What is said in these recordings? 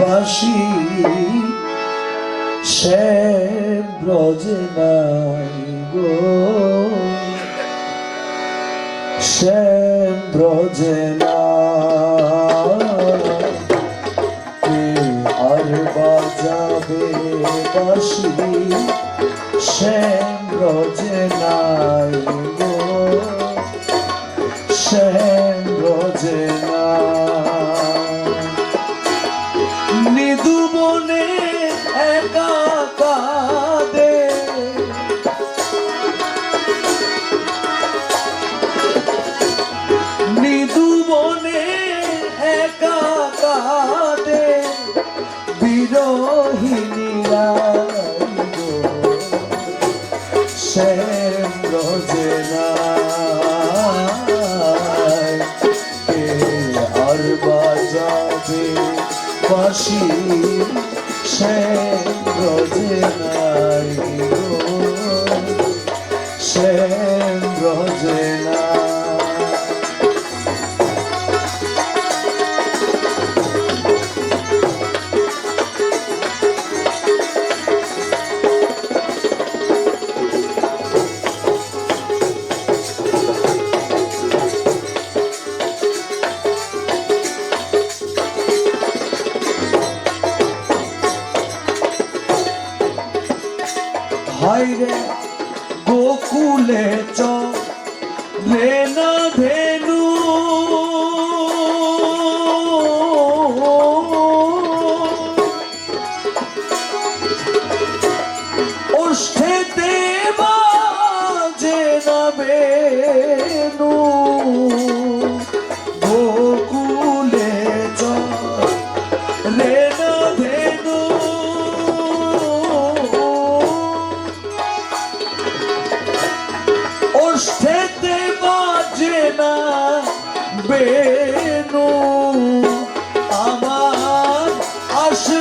বাসি সে ব্রজে নাই গো। সে ব্রজে কে আর বাজাবে বাসি সে ব্রজে নাই গো। সে ব্রজে নিদু বাসি শ্যাম রজনাই শ্যাম রজনা হাইরে গোকুলে চ রে না ধেনু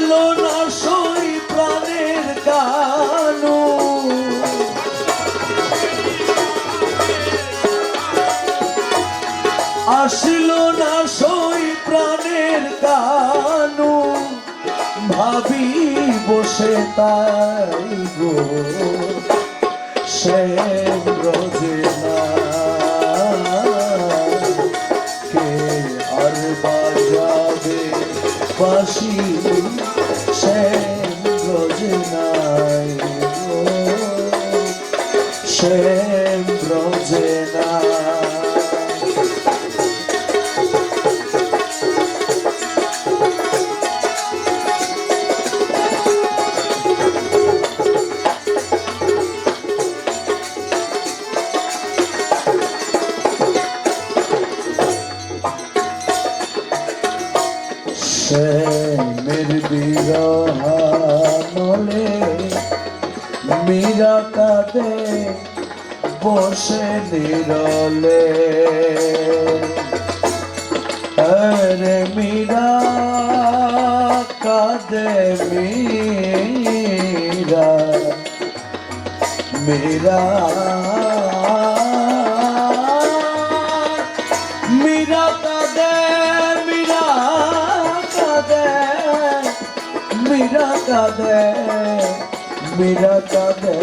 আসলো না সই প্রাণের গানু আসলো না সই প্রাণের গানু ভাবি বসে তাই গো, শ্যাম রজনা কে আর বাজাবে বাসি শ্যাম রজনা শ্যামের বিরহানলে মীরা কাঁদে বসে নিরলে। আরে মীরা, কাঁদে মীরা। মীরা মীরা কাঁদে মীরা কাঁদে মীরা কাঁদে। মীরা কাঁদে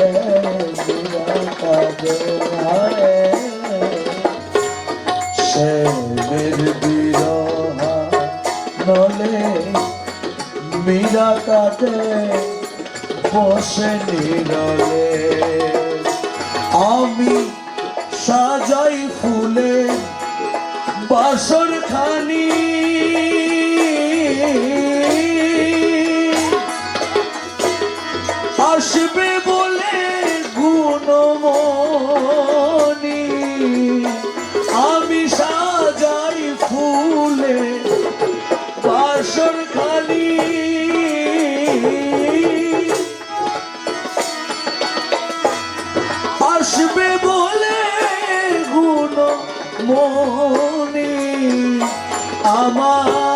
মীরা কাঁদে হায় শ্যামের বিরহা নলে মীরা কাঁদে বসে নিরলে বলে গুণমনি আমি সাজাই ফুলে বাসর খানি আসবে বলে গুণ মনি আমার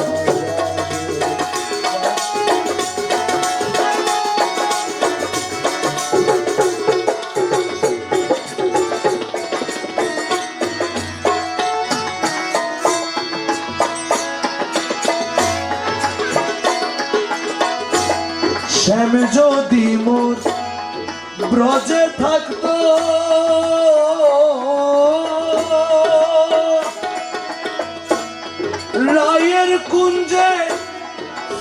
প্রেম যদি মোর ব্রজে থাকতো রায়ের কুঞ্জে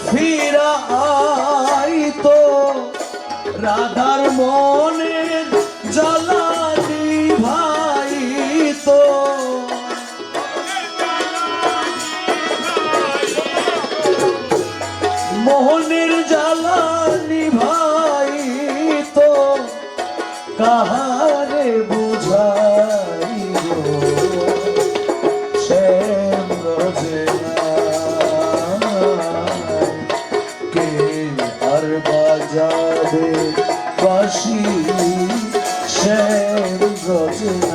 ফিরাইতো রাধার মনে change the